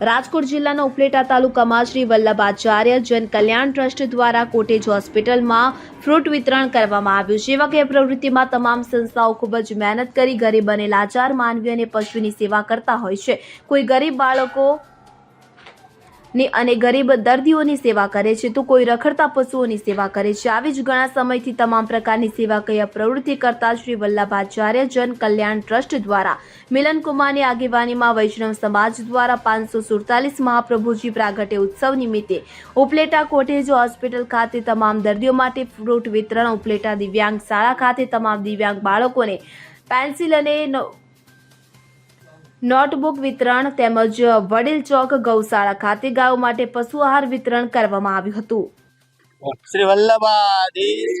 રાજકોટ જિલ્લાના ઉપલેટા તાલુકામાં શ્રી વલ્લભાચાર્ય જન કલ્યાણ ટ્રસ્ટ દ્વારા કોટેજ હોસ્પિટલમાં ફ્રૂટ વિતરણ કરવામાં આવ્યું છે. એવા કે પ્રવૃત્તિમાં તમામ સંસ્થાઓ ખૂબ જ મહેનત કરી ગરીબ અને લાચાર માનવી અને પશુની સેવા કરતા હોય છે. કોઈ ગરીબ બાળકો ની અને ગરીબ દર્દીઓની સેવા કરે છે. તો કોઈ રખડતા પશુઓની સેવા કરે છે. આવી જ ઘણા સમયથી તમામ પ્રકારની સેવાકીય પ્રવૃત્તિ કરતા શ્રી વલ્લભાચાર્ય જન કલ્યાણ ટ્રસ્ટ દ્વારા. મિલનકુમારની આગેવાનીમાં વૈષ્ણવ સમાજ દ્વારા પાંચસો સુડતાલીસ મહાપ્રભુજી પ્રાગટ્ય ઉત્સવ નિમિત્તે ઉપલેટા કોટેજ હોસ્પિટલ ખાતે તમામ દર્દીઓ માટે ફ્રૂટ વિતરણ, ઉપલેટા દિવ્યાંગ શાળા ખાતે તમામ દિવ્યાંગ બાળકોને પેન્સિલ અને નોટબુક વિતરણ તેમજ વડીલ ચોક ગૌશાળા ખાતે ગાયો માટે પશુ આહાર વિતરણ કરવામાં આવ્યું હતું. શ્રી વલ્લભાધીશ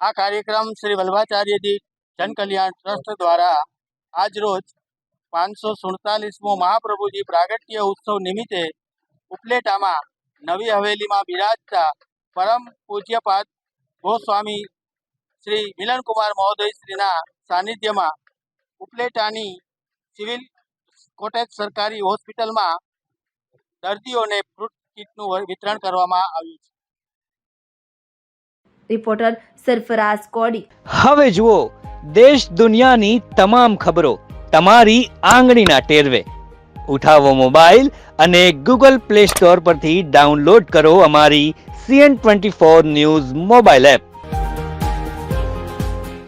આ કાર્યક્રમ શ્રી વલ્લભાચાર્યજી જનકલ્યાણ ટ્રસ્ટ દ્વારા આજરોજ પાંચસો સુડતાલીસમો મહાપ્રભુજી પ્રાગટ્ય ઉત્સવ નિમિત્તે ઉપલેટામાં નવી હવેલીમાં બિરાજતા પરમ પૂજ્યપાદ ગોસ્વામી શ્રી મિલનકુમાર મહોદય શ્રીના સાનિધ્યમાં ઉપલેટાની સિવિલ કોટેજ સરકારી હોસ્પિટલમાં દર્દીઓને ફ્રૂટ કીટનું વિતરણ કરવામાં આવ્યું છે. રિપોર્ટર સરફરાઝ કોડી. હવે જુઓ દેશ દુનિયાની તમામ ખબરો તમારી આંગળીના ટેરવે. ઉઠાવો મોબાઈલ અને ગૂગલ પ્લે સ્ટોર પરથી ડાઉનલોડ કરો અમારી CN twenty four news mobile app.